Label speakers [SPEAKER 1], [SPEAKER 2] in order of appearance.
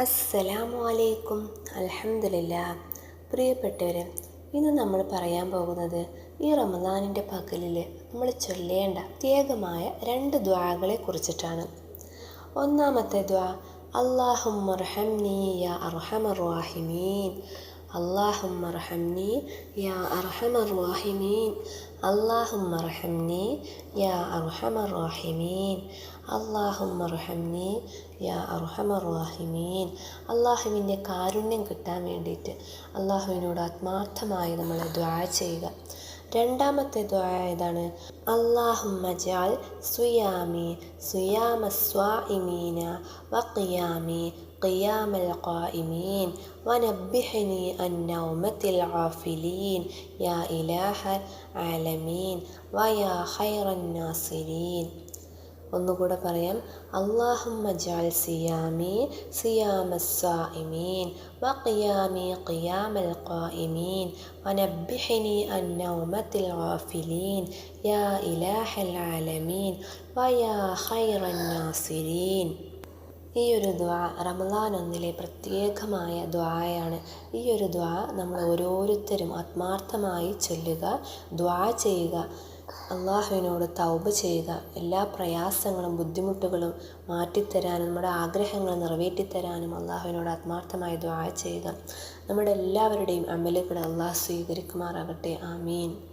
[SPEAKER 1] അസ്സലാമു അലൈക്കും അലഹമില്ല പ്രിയപ്പെട്ടവരെ ഇന്ന് നമ്മൾ പറയാൻ പോകുന്നത് ഈ റമദാനിന്റെ പകലിൽ നമ്മൾ ചൊല്ലേണ്ട പ്രത്യേകമായ രണ്ട് ദ്വാകളെ കുറിച്ചിട്ടാണ്. ഒന്നാമത്തെ ദ്വാ അള്ളാഹു യാ അർഹമർ റാഹിമീൻ. അള്ളാഹുമ്മർഹംനി യാ അർഹമർ റാഹിമീൻ അള്ളാഹുമ്മർഹംനി യാ അർഹമർ റാഹിമീൻ അള്ളാഹുമ്മർഹംനി യാ അർഹമർ റാഹിമീൻ അള്ളാഹുവിന്റെ കാരുണ്യം കിട്ടാൻ വേണ്ടിയിട്ട് അള്ളാഹുവിനോട് ആത്മാർത്ഥമായി നമ്മൾ ദ്വാ ചെയ്യുക. രണ്ടാമത്തെ ദ്വാ ഏതാണ്? അള്ളാഹുമ്മ ജാൽ സുയാമി സുയാമ സ്വാഇമീന വഖിയാമി قيام القائمين ونبحني عن نومة الغافلين يا إله العالمين ويا خير الناصرين ഒന്നുകൂടെ പറയാം അള്ളാഹുമ്മ ജാൽ സിയാമി സിയാമ സായിമീൻ വഖിയാമി ഖിയാമൽ ഖായിമീൻ വനബ്ബിഹനി അൻ നൗമത്തിൽ ഗാഫിലീൻ യാ ഇലാഹൽ ആലമീൻ വയാ ഖൈറൻ നാസിരീൻ ഈ ഒരു ദ്വാ റമദാൻ ഒന്നിലെ പ്രത്യേകമായ ദ്വായാണ്. ഈ ഒരു ദ്വാ നമ്മൾ ഓരോരുത്തരും ആത്മാർത്ഥമായി ചൊല്ലുക ദ്വാ ചെയ്യുക അള്ളാഹുവിനോട് തൗബ ചെയ്യുക എല്ലാ പ്രയാസങ്ങളും ബുദ്ധിമുട്ടുകളും മാറ്റിത്തരാനും നമ്മുടെ ആഗ്രഹങ്ങൾ നിറവേറ്റിത്തരാനും അള്ളാഹുവിനോട് ആത്മാർത്ഥമായി ദ്വാ ചെയ്യുക. നമ്മുടെ എല്ലാവരുടെയും അമലുകൾ അള്ളാഹ് സ്വീകരിക്കുമാറാകട്ടെ. ആമീൻ.